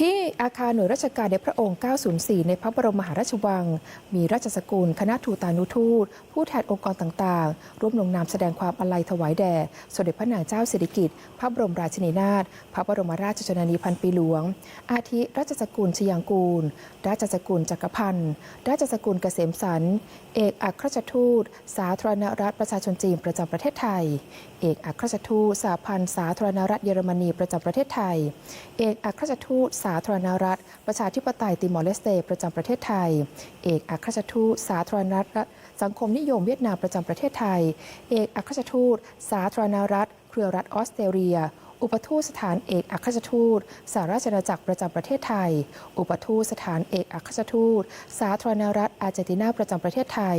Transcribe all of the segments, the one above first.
ที่อาคารหน่วยราชการในพระองค์ 904 ในพระบรมมหาราชวัง มีราชสกุล คณะทูตานุทูต ผู้แทนองค์กรต่างๆ ร่วมลงนามแสดงความอาลัยถวายแด่ สมเด็จพระนางเจ้าสิริกิติ์ พระบรมราชินีนาถ พระบรมราชชนนีพันปีหลวง อาทิราชสกุลชยางกูล ราชสกุลจักรพันธ์ ราชสกุลเกษมสัน เอกอัครราชทูต สาธารณรัฐประชาชนจีนประจำประเทศไทย เอกอัครราชทูตสหพันธ์สาธารณรัฐเยอรมนีประจำประเทศไทย เอกอัครราชทูตสาาธารณรัฐ ประชาธิปไตยติมอร์เลสเต ประจำประเทศไทย เอกอัครราชทูตสาธารณรัฐ สังคมนิยมเวียดนามประจำประเทศไทย เอกอัครราชทูตสาธารณรัฐ เครือรัฐออสเตรเลีย อุปทูตสถานเอกอัครราชทูตสหราชอาณาจักรประจำประเทศไทย อุปทูตสถานเอกอัครราชทูต สาธารณรัฐอาร์เจนตินาประจำประเทศไทย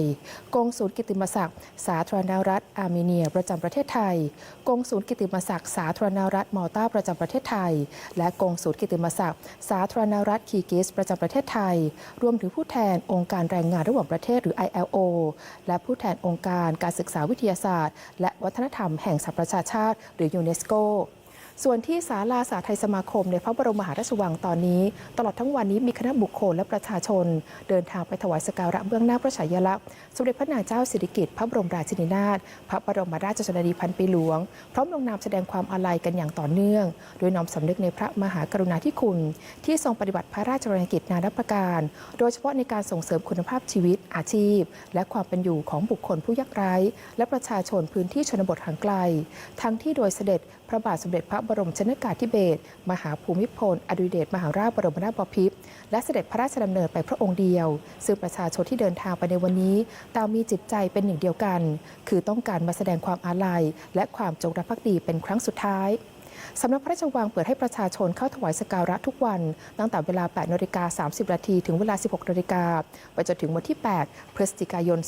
กงศูนย์กิตติมศักดิ์ สาธารณรัฐอาร์เมเนียประจำประเทศไทย กงศูนย์กิตติมศักดิ์ สาธารณรัฐมอลตาประจำประเทศไทย และกงศูนย์กิตติมศักดิ์ สาธารณรัฐคีกิสประจำประเทศไทย รวมถึงผู้แทนองค์การแรงงานระหว่างประเทศหรือ ILO และผู้แทนองค์การการศึกษาวิทยาศาสตร์ และวัฒนธรรมแห่งสหประชาชาติ หรือยูเนสโก ส่วนที่ศาลาสาไทยสมาคมในพระบรมมหาราชวังตอนนี้ ตลอดทั้งวันนี้มีคณะบุคคลและประชาชน เดินทางไปถวายสการะเบื้องหน้าพระฉายาลักษณ์สมเด็จพระนางเจ้าสิริกิติ์พระบรมราชินีนาถพระบรมราชชนนีพันปีหลวง พร้อมลงนามแสดงความอาลัยกันอย่างต่อเนื่อง โดยน้อมสำนึกในพระมหากรุณาธิคุณ ที่ทรงปฏิบัติพระราชกรณียกิจนานาประการ โดยเฉพาะในการส่งเสริมคุณภาพชีวิต อาชีพ และความเป็นอยู่ของบุคคลผู้ยากไร้ และประชาชนพื้นที่ชนบทห่างไกล ทั้งที่โดยเสด็จพระบาทสมเด็จพระบรมชนกาธิเบศรมหาภูมิพล อดุลเดชมหาราชบรมนาถบพิตรและเสด็จพระราชดำเนินไปพระองค์เดียว ซึ่งประชาชนที่เดินทางไปในวันนี้ต่างมีจิตใจเป็นหนึ่งเดียวกัน คือต้องการมาแสดงความอาลัย และความจงรักภักดีเป็นครั้งสุดท้าย สำนักพระราชวังเปิดให้ประชาชนเข้าถวายสการะทุกวัน ตั้งแต่เวลา 8นาฬิกา30 นาทีถึงเวลา 16นาฬิกาไปจนถึงวันที่ 8 พฤศจิกายน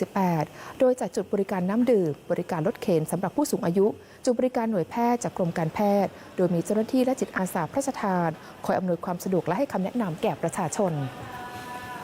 2568 โดยจัดจุดบริการน้ำดื่ม บริการรถเข็นสำหรับผู้สูงอายุ จุดบริการหน่วยแพทย์จากกรมการแพทย์ โดยมีเจ้าหน้าที่และจิตอาสาพระราชทาน คอยอำนวยความสะดวกและให้คำแนะนำแก่ประชาชน